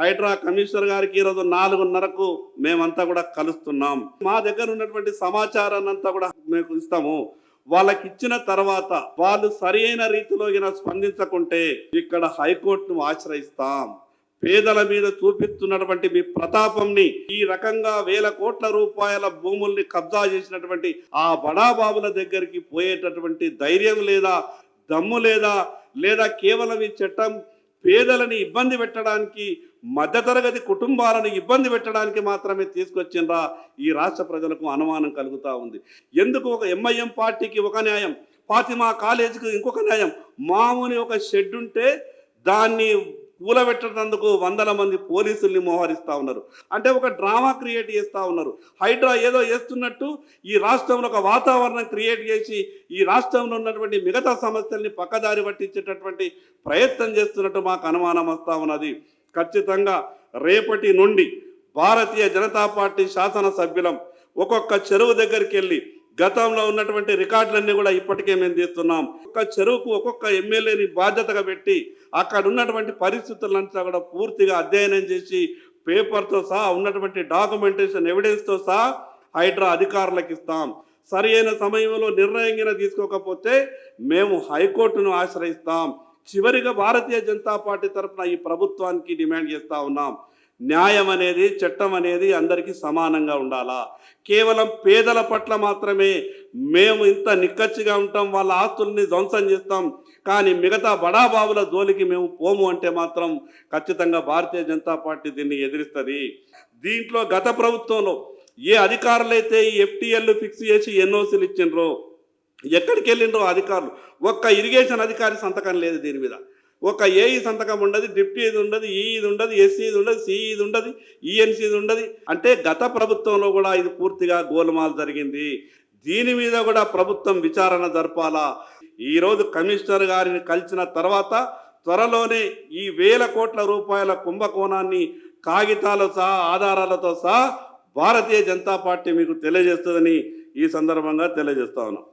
Hydraa commissioner గారికి ఈరోజు నాలుగున్నరకు మేమంతా కూడా కలుస్తున్నాం. మా దగ్గర ఉన్నటువంటి సమాచారాన్ని అంతా కూడా మేము ఇస్తాము. వాళ్ళకి ఇచ్చిన తర్వాత వాళ్ళు సరైన రీతిలో ఇలా స్పందించకుంటే ఇక్కడ హైకోర్టును ఆశ్రయిస్తాం. పేదల మీద చూపిస్తున్నటువంటి మీ ప్రతాపంని ఈ రకంగా వేల కోట్ల రూపాయల భూముల్ని కబ్జా చేసినటువంటి ఆ బడాబాబుల దగ్గరికి పోయేటటువంటి ధైర్యం లేదా దమ్ము లేదా లేదా కేవలం ఈ చట్టం పేదలని ఇబ్బంది పెట్టడానికి మధ్యతరగతి కుటుంబాలను ఇబ్బంది పెట్టడానికి మాత్రమే తీసుకొచ్చిండ్రా ఈ రాష్ట్ర ప్రజలకు అనుమానం కలుగుతూ ఉంది. ఎందుకు ఒక ఎంఐఎం పార్టీకి ఒక న్యాయం ఫాతిమా కాలేజీకి ఇంకొక న్యాయం? మామూలు ఒక షెడ్ ఉంటే దాన్ని కూలబెట్టేందుకు వందల మంది పోలీసుల్ని మోహరిస్తూ ఉన్నారు. అంటే ఒక డ్రామా క్రియేట్ చేస్తూ ఉన్నారు. హైడ్రా ఏదో చేస్తున్నట్టు ఈ రాష్ట్రంలో ఒక వాతావరణం క్రియేట్ చేసి ఈ రాష్ట్రంలో ఉన్నటువంటి మిగతా సమస్యల్ని పక్కదారి పట్టించేటటువంటి ప్రయత్నం చేస్తున్నట్టు మాకు అనుమానం వస్తూ ఉన్నది. ఖచ్చితంగా రేపటి నుండి భారతీయ జనతా పార్టీ శాసనసభ్యులం ఒక్కొక్క చెరువు దగ్గరికి వెళ్ళి గతంలో ఉన్నటువంటి రికార్డులన్నీ కూడా ఇప్పటికే మేము తీస్తున్నాం. ఒక్క చెరువుకు ఒక్కొక్క ఎమ్మెల్యేని బాధ్యతగా పెట్టి అక్కడ ఉన్నటువంటి పరిస్థితులంతా కూడా పూర్తిగా అధ్యయనం చేసి పేపర్తో సహా ఉన్నటువంటి డాక్యుమెంటేషన్ ఎవిడెన్స్తో సహా హైడ్రా అధికారులకు ఇస్తాం. సరి అయిన సమయంలో నిర్ణయంగా తీసుకోకపోతే మేము హైకోర్టును ఆశ్రయిస్తాం. చివరిగా భారతీయ జనతా పార్టీ తరఫున ఈ ప్రభుత్వానికి డిమాండ్ చేస్తా ఉన్నాం. న్యాయం అనేది చట్టం అనేది అందరికీ సమానంగా ఉండాలా? కేవలం పేదల పట్ల మాత్రమే మేము ఇంత నిక్కచ్చిగా ఉంటాం వాళ్ళ ఆస్తుల్ని ధ్వంసం చేస్తాం కానీ మిగతా బడాబాబుల జోలికి మేము పోము అంటే మాత్రం ఖచ్చితంగా భారతీయ జనతా పార్టీ దీన్ని ఎదిరిస్తుంది. దీంట్లో గత ప్రభుత్వంలో ఏ అధికారులైతే ఈ ఎఫ్టీఎల్ ఫిక్స్ చేసి ఎన్ఓసీలు ఇచ్చిండ్రో ఎక్కడికి వెళ్ళిండ్రో అధికారులు? ఒక్క ఇరిగేషన్ అధికారి సంతకం లేదు దీని మీద. ఒక ఏఈ సంతకం ఉండదు డిప్టీ ఇది ఉండదు ఈ ఇది ఉండదు ఎస్సీ ఇది ఉండదు సి ఇది ఉండదు ఈఎన్సీ ఇది ఉండదు. అంటే గత ప్రభుత్వంలో కూడా ఇది పూర్తిగా గోలుమాలు జరిగింది. దీని మీద కూడా ప్రభుత్వం విచారణ జరపాలా? ఈరోజు కమిషనర్ గారిని కలిసిన తర్వాత త్వరలోనే ఈ వేల కోట్ల రూపాయల కుంభకోణాన్ని కాగితాలు సహా ఆధారాలతో సహా భారతీయ జనతా పార్టీ మీకు తెలియజేస్తుందని ఈ సందర్భంగా తెలియజేస్తా ఉన్నాం.